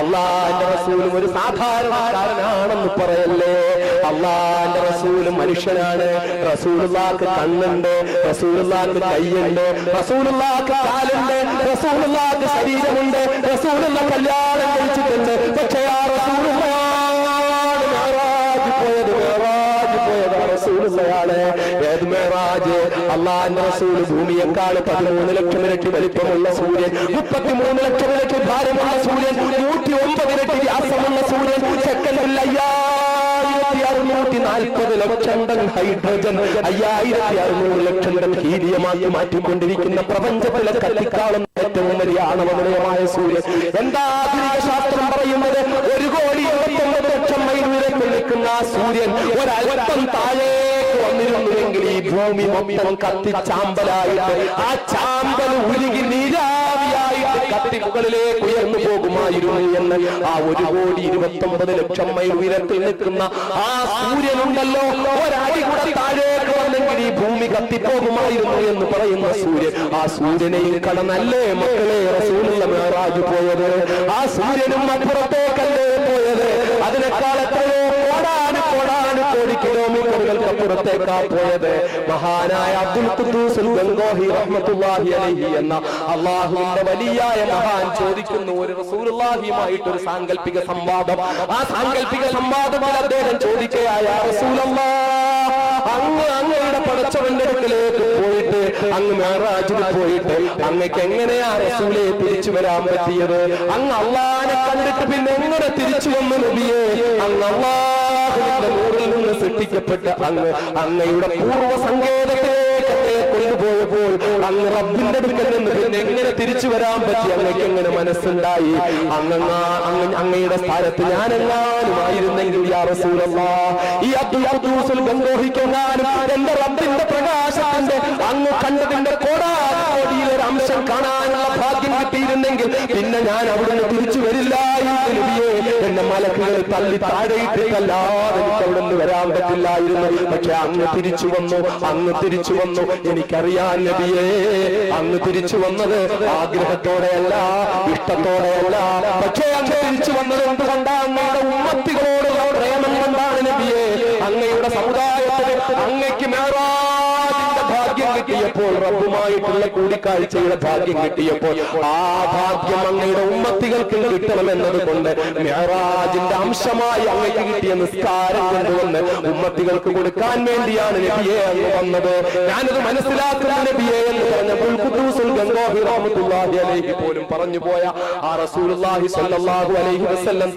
അള്ളാന്റെ റസൂലും ഒരു സാധാരണക്കാരനാണെന്ന് പറയല്ലേ? അള്ളാന്റെ റസൂലും മനുഷ്യനാണ്. റസൂലുള്ളാക്ക് കണ്ണുണ്ട് റസൂലുള്ളാക്ക് കൈയുണ്ട് റസൂലുള്ളാക്ക് കാലുണ്ട് റസൂലുള്ളാക്ക് ശരീരമുണ്ട് റസൂലുള്ള കല്യാണം കഴിച്ചിട്ടുണ്ട്. പക്ഷേ ആ മെഹറാജ് അള്ളാന്റെ റസൂൽ ഭൂമിയേക്കാൾ പതിമൂന്ന് ലക്ഷം ഇരട്ടി വലിപ്പമുള്ള സൂര്യൻ മുപ്പത്തിമൂന്ന് ലക്ഷം ഇരട്ടി ഭാരമുള്ള സൂര്യൻ നൂറ്റി ഒമ്പത് ഇരട്ടി വ്യാസമുള്ള സൂര്യൻ സെക്കൻഡിൽ അയ്യായിരത്തി ലക്ഷം ടൺ ഹൈഡ്രജൻ അയ്യായിരത്തി അറുന്നൂറ് ലക്ഷം ടൺ ഹീലിയമായി മാറ്റിക്കൊണ്ടിരിക്കുന്ന പ്രപഞ്ചത്തിലെ കത്തിക്കാളും ഏറ്റവും വലിയ സൂര്യൻ. എന്താ ആധുനിക ശാസ്ത്രം പറയുന്നത്? ഒരു കോടി ഇരുപത്തൊമ്പത് ലക്ഷം മൈൽ ഉയരത്തിൽ നിൽക്കുന്ന സൂര്യൻ ഒരൽപ്പം ഈ ഭൂമി മൊത്തം കത്തി ചാമ്പലായിട്ട് ആ ചാമ്പൽ ഉരുകി നീരാവിയായിട്ട് കത്തി മുകളിലേക്ക് ഉയർന്നു പോകുമായിരുന്നു എന്ന് ആ ഒരു കോടി ഇരുപത്തി ഒമ്പത് ലക്ഷം മൈൽ ഉയരത്തിൽ നിൽക്കുന്ന ആ സൂര്യനുണ്ടല്ലോ. ഒരടി കൂടെ താഴേക്ക് വന്നെങ്കിൽ ഈ ഭൂമി കത്തിപ്പോകുമായിരുന്നു എന്ന് പറയുന്ന സൂര്യൻ. ആ സൂര്യനെയും കടന്നല്ലേ മക്കളെ റസൂലുള്ള മേറാജ് പോയത്? ആ സൂര്യനും അപ്പുറത്തേക്കല്ലേ അപ്പുറത്തേക്കാ പോയത്. മഹാനായ അബ്ദുൽ ഖുദ്ദൂസ് ഗംഗോഹി റഹ്മത്തുള്ളാഹി അലൈഹി എന്ന അള്ളാഹുവിന്റെ വലിയായ മഹാൻ ചോദിക്കുന്നു. ഒരു റസൂലുള്ളാഹിയുമായിട്ട് ഒരു സാങ്കല്പിക സംവാദം. ആ സാങ്കല്പിക സംവാദത്തിൽ അദ്ദേഹം ചോദിക്കുകയായ അങ്ങ് അങ്ങയുടെ പടച്ചവന്റെ അടുക്കലേക്ക് പോയിട്ട് അങ്ങ് മേറാജിൽ പോയിട്ട് അങ്ങക്ക് എങ്ങനെയാ റസൂലെ തിരിച്ചു വരാൻ പറ്റിയത്? അങ്ങ് അള്ളാനെ കണ്ടിട്ട് പിന്നെ എങ്ങനെ തിരിച്ചു വന്നു നബിയെ? അങ്ങ് നിന്ന് സൃഷ്ടിക്കപ്പെട്ട അങ്ങ് അങ്ങയുടെ പൂർവ സങ്കേതത്തിലേക്ക് കൊണ്ടുപോയപ്പോൾ അങ്ങ് റബ്ബിന്റെ അടുക്കൽ നിന്ന് പിന്നെ എങ്ങനെ തിരിച്ചു വരാൻ പറ്റി? അങ്ങക്ക് എങ്ങനെ മനസ്സുണ്ടായി? അങ്ങ അങ്ങയുടെ സ്ഥാനത്ത് ഞാനെങ്ങാനുമായിരുന്നെങ്കിൽ ആയിരുന്നെങ്കിൽ ഈ അബ്ദുൽ ഖുദ്ദൂസുൽ ഗംഗോഹിക്കെങ്ങാനും എന്റെ റബ്ബിന്റെ പ്രകാശത്തിന്റെ അങ്ങ് കണ്ടതിന്റെ കോടാടിയിൽ ഒരു അംശം കാണാനുള്ള ഭാഗ്യം കിട്ടിയിരുന്നെങ്കിൽ പിന്നെ ഞാൻ അവിടെ തിരിച്ചു വരില്ലായിരുന്നു നബിയേ. എന്റെ മലക്കുകൾ തള്ളി താഴെയിട്ടിട്ടല്ലാതെ എനിക്ക് അവിടെ നിന്ന് വരാൻ പറ്റില്ലായിരുന്നു പക്ഷെ അങ്ങ് തിരിച്ചു വന്നു. അങ്ങ് തിരിച്ചു വന്നു. എനിക്കറിയാൻ നബിയേ. അങ്ങ് തിരിച്ചു വന്നത് ആഗ്രഹത്തോടെയല്ല ഇഷ്ടത്തോടെയല്ല. പക്ഷേ അങ്ങ് തിരിച്ചു വന്നത് എന്തുകൊണ്ടാണ് അങ്ങയുടെ ഉമ്മത്തികളോടുള്ള പ്രേമം കൊണ്ടാണ് നബിയെ അങ്ങയുടെ സമുദായത്തിന് അങ്ങയ്ക്ക് മേറാജിന്റെ ഭാഗ്യം കിട്ടിയപ്പോൾ റബ്ബുമായിട്ടുള്ള കൂടിക്കാഴ്ചയുടെ ഭാഗ്യം കിട്ടിയപ്പോൾ ആ ഭാഗ്യം അങ്ങയുടെ ഉമ്മത്തികൾക്ക് കിട്ടണമെന്നത് കൊണ്ട് മെഹറാജിന്റെ അംശമായി അങ്ങക്ക് കിട്ടിയ നിസ്കാരം കൊണ്ടുവന്ന് ഉമ്മത്തികൾക്ക് കൊടുക്കാൻ വേണ്ടിയാണ് നബിയെ അങ്ങ് വന്നത്. ഞാനത് മനസ്സിലാക്കുന്ന നബിയെ എന്ന് പറഞ്ഞപ്പോൾ അലൈഹി പോലും പറഞ്ഞു പോയ ആ റസൂലുള്ളാഹി സ്വല്ലല്ലാഹു അലൈഹി വസല്ലം